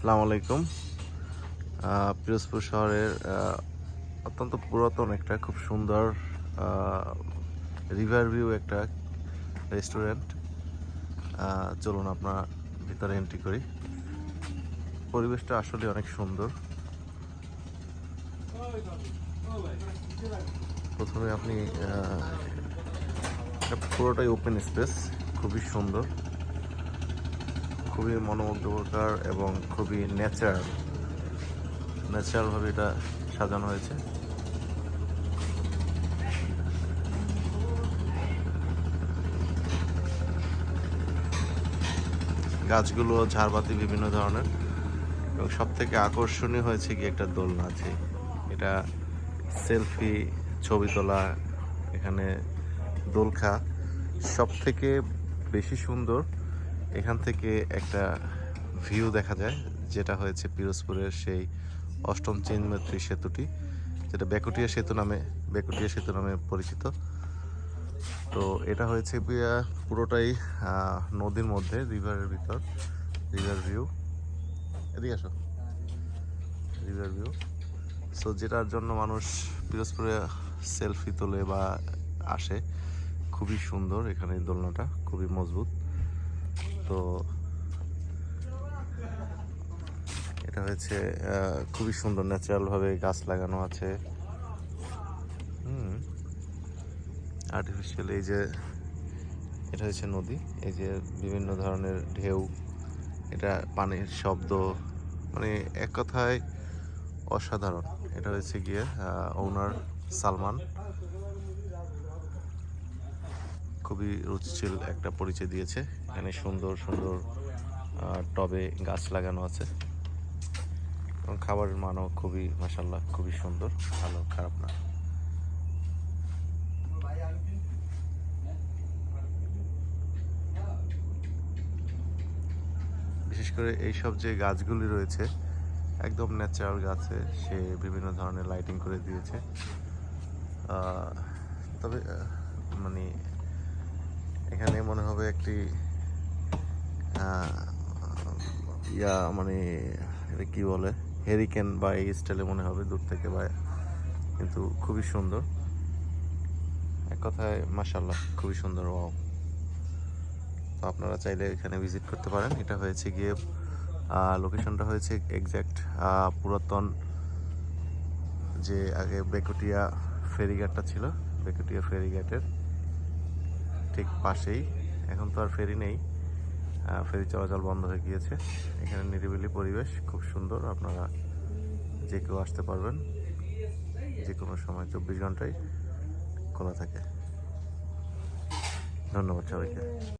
আসসালামু আলাইকুম। পিরোজপুর শহরের অত্যন্ত পুরাতন একটা, খুব সুন্দর রিভার ভিউ একটা রেস্টুরেন্ট চলুন আপনার ভিতরে এন্ট্রি করি। পরিবেশটা আসলে অনেক সুন্দর। প্রথমে আপনি পুরোটাই ওপেন স্পেস খুবই সুন্দর। খুবই মনোমুগ্ধকর এবং খুবই ন্যাচারাল ন্যাচারালভাবে এটা সাজানো হয়েছে। গাছগুলো, ঝাড়বাতি বিভিন্ন ধরনের। এবং সব থেকে আকর্ষণীয় হয়েছে কি একটা দোলনা আছে এটা সেলফি ছবি তোলা, এখানে দোলখা সব থেকে বেশি সুন্দর। এখান থেকে একটা ভিউ দেখা যায়, যেটা হয়েছে পিরোজপুরের সেই অষ্টম চিনমৈত্রী সেতুটি, যেটা বেকুটিয়া সেতু নামে, বেকুটিয়া সেতু নামে পরিচিত। তো এটা হয়েছে পুরোটাই নদীর মধ্যে রিভারের ভিতর রিভার ভিউ এদিকে আসো। রিভার ভিউ সো যেটার জন্য মানুষ পিরোজপুরে সেলফি তোলে বা আসে, খুবই সুন্দর এখানে দোলনাটা, খুবই মজবুত। তো এটা হয়েছে খুবই সুন্দর ন্যাচারালভাবে গাছ লাগানো আছে। হুম। আর্টিফিশিয়াল এই যে এটা হচ্ছে নদী, এই যে বিভিন্ন ধরনের ঢেউ, এটা পানির শব্দ মানে এক কথায় অসাধারণ। এটা হচ্ছে গিয়ে ওনার সালমান। খুবই রুচিশীল একটা পরিচয় দিয়েছে। এখানে সুন্দর সুন্দর টবে গাছ লাগানো আছে। এবং খাবারের মানও খুবই মাসাল্লাহ খুবই সুন্দর। ভালো, খারাপ না। বিশেষ করে এই সব যে গাছগুলি রয়েছে, একদম ন্যাচারাল গাছে সে বিভিন্ন ধরনের লাইটিং করে দিয়েছে। তবে মানে এখানে মনে হবে একটি ইয়া মানে এটা কি বলে? হেরিকেন বা এই স্টাইলে মনে হবে দূর থেকে বা, কিন্তু খুবই সুন্দর। এক কথায় মাসাল্লাহ খুবই সুন্দর, ওয়াও। তো আপনারা চাইলে এখানে ভিজিট করতে পারেন। এটা হয়েছে গিয়ে লোকেশনটা হয়েছে এক্স্যাক্ট পুরাতন যে আগে বেকুটিয়া ফেরিঘাটটা ছিল, বেকুটিয়া ফেরিঘাটের ঠিক পাশেই। এখন তো আর ফেরি নেই। ফেরি চলাচল বন্ধ হয়ে গিয়েছে। এখানে নিরিবিলি পরিবেশ, খুব সুন্দর। আপনারা যে কেউ আসতে পারবেন, যে কোনো সময় চব্বিশ ঘন্টায় খোলা থাকে। ধন্যবাদ সবাইকে।